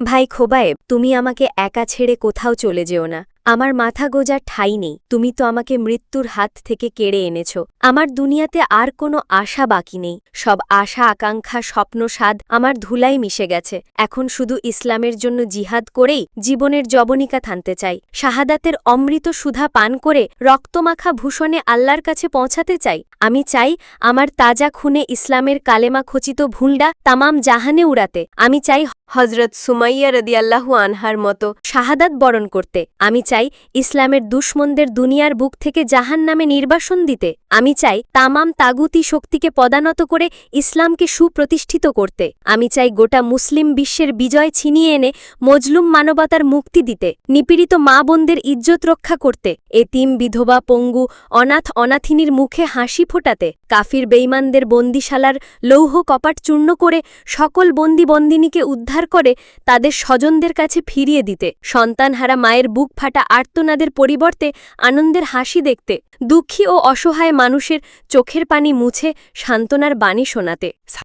ভাই খোবায়েব, তুমি আমাকে একা ছেড়ে কোথাও চলে যেও না। আমার মাথা গোজার ঠাই নেই। তুমি তো আমাকে মৃত্যুর হাত থেকে কেড়ে এনেছ। আমার দুনিয়াতে আর কোনো আশা বাকি নেই। সব আশা, আকাঙ্ক্ষা, স্বপ্ন, স্বাদ আমার ধুলাই মিশে গেছে। এখন শুধু ইসলামের জন্য জিহাদ করেই জীবনের জবনিকা থানতে চাই। শাহাদাতের অমৃত সুধা পান করে রক্তমাখা ভূষণে আল্লাহর কাছে পৌঁছাতে চাই। আমি চাই আমার তাজা খুনে ইসলামের কালেমা খচিত ভুলডা তামাম জাহানে উড়াতে। আমি চাই হজরত সুমাইয়া রদিয়াল্লাহু আনহার মতো শাহাদাত বরণ করতে, আমি চাই ইসলামের দুশ্মনদের দুনিয়ার বুক থেকে জাহান নামে নির্বাসন দিতে, আমি চাই তামাম তাগুতি শক্তিকে পদানত করে ইসলামকে সুপ্রতিষ্ঠিত করতে, আমি চাই গোটা মুসলিম বিশ্বের বিজয় ছিনিয়ে এনে মজলুম মানবতার মুক্তি দিতে, নিপীড়িত মা বোনদের ইজ্জত রক্ষা করতে, এতিম বিধবা পঙ্গু অনাথ অনাথিনীর মুখে হাসি ফোটাতে, কাফির বেইমানদের বন্দিশালার লৌহ কপাট চূর্ণ করে সকল বন্দি বন্দিনীকে উদ্ধার করে তাদের স্বজনদের কাছে ফিরিয়ে দিতে। সন্তানহারা মায়ের বুক ফাটা আর্তনাদের পরিবর্তে আনন্দের হাসি দেখতে, দুঃখী ও অসহায় মানুষের চোখের পানি মুছে সান্ত্বনার বাণী শোনাতে।